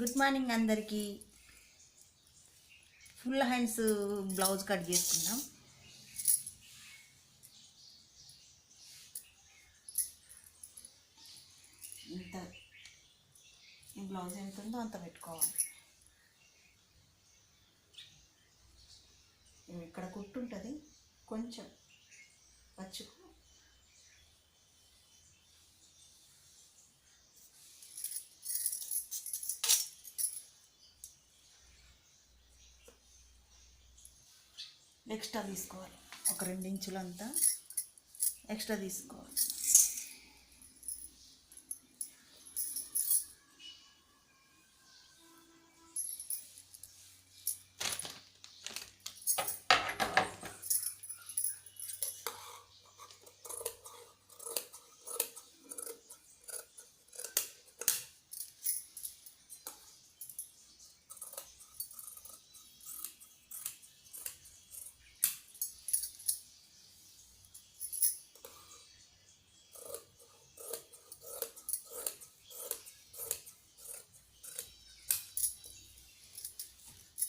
Good morning అందరికీ. Full hands blouse cut చేసుకుందాం. ఇంత ఈ బ్లౌజ్ ఎంత ఉందో అంత పెట్టుకోవాలి. ఇక్కడ కుట్టు ఉంటుంది కొంచెం. పచ్చుకు. ఎక్స్ట్రా తీసుకోవాలి. ఒక రెండు ఇంచులంతా ఎక్స్ట్రా తీసుకోవాలి.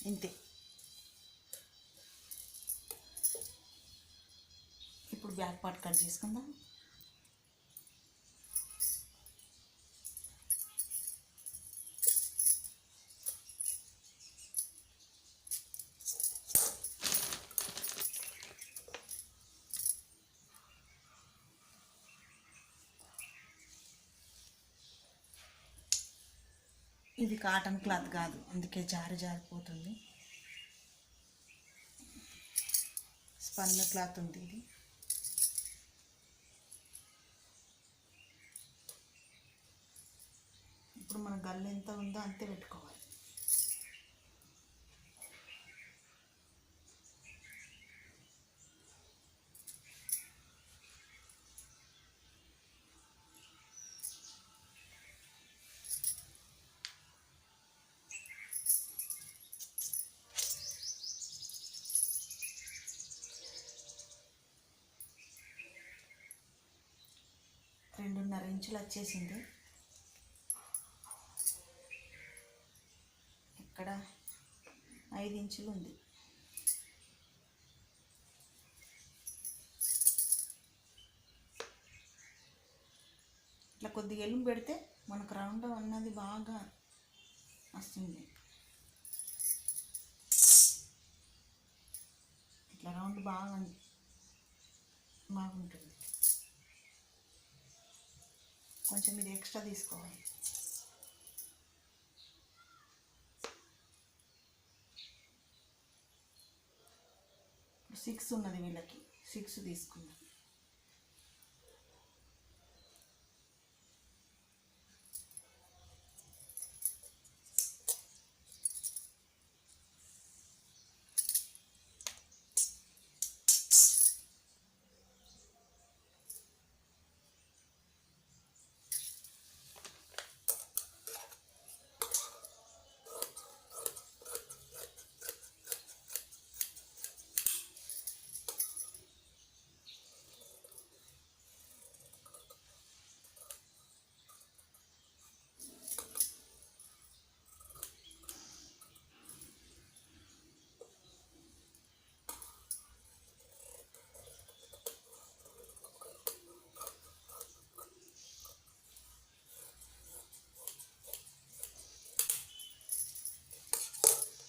ఇంతే. ఇప్పుడు బ్యాక్ పార్ట్ కట్ చేసుకుందాం. ఇది కాటన్ క్లాత్ కాదు అందుకే జారి జారిపోతుంది. స్పన్న క్లాత్ ఉంది ఇది. ఇప్పుడు మన గల్లు ఎంత ఉందో అంతే పెట్టుకోవాలి. ఇంచులు వచ్చేసింది ఇక్కడ ఐదు ఇంచులు ఉంది ఇట్లా కొద్దిగా ఎలుము పెడితే మనకు రౌండ్ అన్నది బాగా వస్తుంది. ఇట్లా రౌండ్ బాగా బాగుంటుంది. కొంచెం ఇది ఎక్స్ట్రా తీసుకోవాలి. సిక్స్ ఉన్నది వీళ్ళకి. సిక్స్ తీసుకుందాం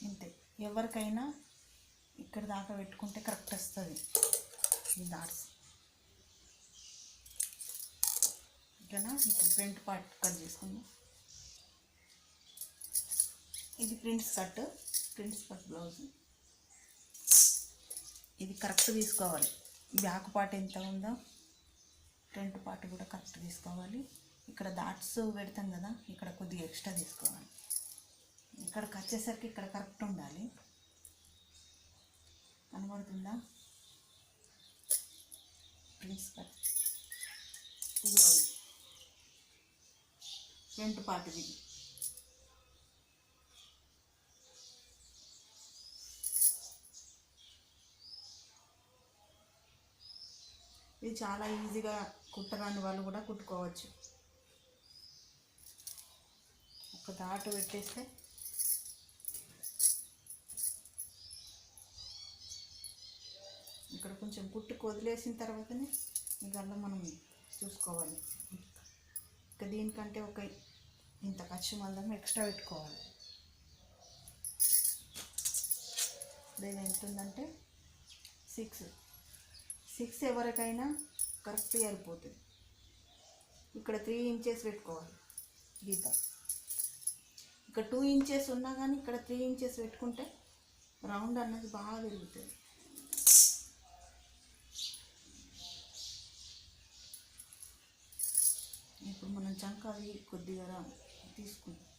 ఇంతే ఎవరికైనా ఇక్కడ దాకా పెట్టుకుంటే కరెక్ట్ వస్తుంది. ఈ డాట్స్ ఇట్లా ఇప్పుడు ప్రింట్ పార్ట్ కట్ చేసుకుందాం. ఇది prints cut prints cut blouse ఇది కరెక్ట్ తీసుకోవాలి. బ్యాక్ పార్ట్ ఎంత ఉందో ఫ్రంట్ పార్ట్ కూడా కరెక్ట్ తీసుకోవాలి. ఇక్కడ డాట్స్ పెడతాం కదా ఇక్కడ కొద్దిగా ఎక్స్ట్రా తీసుకోవాలి. ఇక్కడికి వచ్చేసరికి ఇక్కడ కరెక్ట్ ఉండాలి. కనబడుతుందా? ప్రిన్సిపల్ ఫ్రంట్ పార్ట్ ఇది. ఇది చాలా ఈజీగా కుట్టరాని వాళ్ళు కూడా కుట్టుకోవచ్చు. ఒక దాటు పెట్టేస్తే ఇక్కడ కొంచెం పుట్టుకు వదిలేసిన తర్వాతనే ఇవల్ల మనం చూసుకోవాలి. ఇక దీనికంటే ఒక ఇంత ఖర్చు మందం ఎక్స్ట్రా పెట్టుకోవాలి. ఇది ఎంత ఉందంటే సిక్స్. సిక్స్ ఎవరికైనా కరెక్ట్గా అయిపోతుంది ఇక్కడ త్రీ ఇంచెస్ పెట్టుకోవాలి గీత. ఇక్కడ టూ ఇంచెస్ ఉన్నా కానీ ఇక్కడ త్రీ ఇంచెస్ పెట్టుకుంటే రౌండ్ అన్నది బాగా పెరుగుతుంది ఇప్పుడు మనం చంక అది కొద్దిగా రా- తీసుకుందాం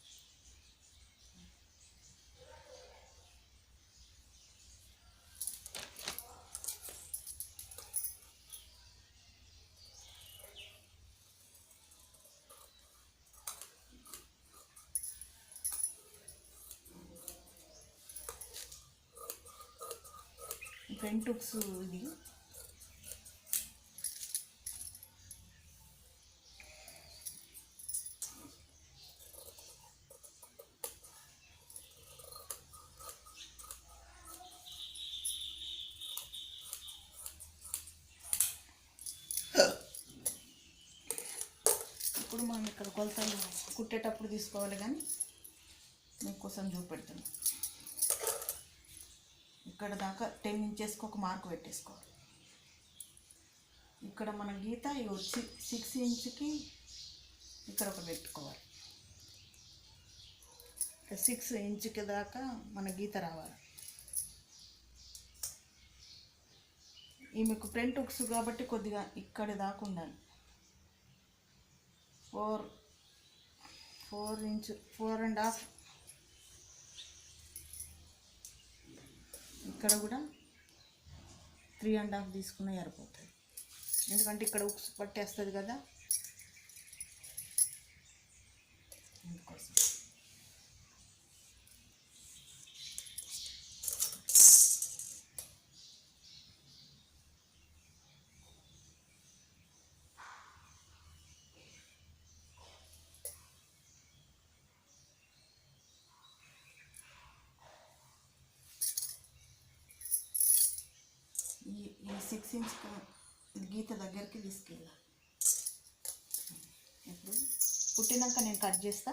ఫ్రంట్ హుక్స్ ఇది ఇప్పుడు మనం ఇక్కడ కొలతలు కుట్టేటప్పుడు తీసుకోవాలి కానీ మీకోసం చూపెడుతున్నాం. ఇక్కడ దాకా టెన్ ఇంచెస్కి ఒక మార్క్ పెట్టేసుకోవాలి. ఇక్కడ మన గీత వచ్చి సిక్స్ ఇంచ్కి ఇక్కడ ఒక పెట్టుకోవాలి. సిక్స్ ఇంచుకి దాకా మన గీత రావాలి. ఈమెకు ఫ్రంట్ హుక్స్ కాబట్టి కొద్దిగా ఇక్కడ దాకా ఉండాలి. Four four inch four and half. ఇక్కడ కూడా త్రీ అండ్ హాఫ్ తీసుకున్న సరిపోతుంది. ఎందుకంటే ఇక్కడ ఉక్స్ పట్టేస్తుంది కదా. ఈ ఈ సిక్స్ ఇంచ్ గీత దగ్గరికి తీసుకెళ్ళాలి. ఇప్పుడు పుట్టినాక నేను కట్ చేస్తా.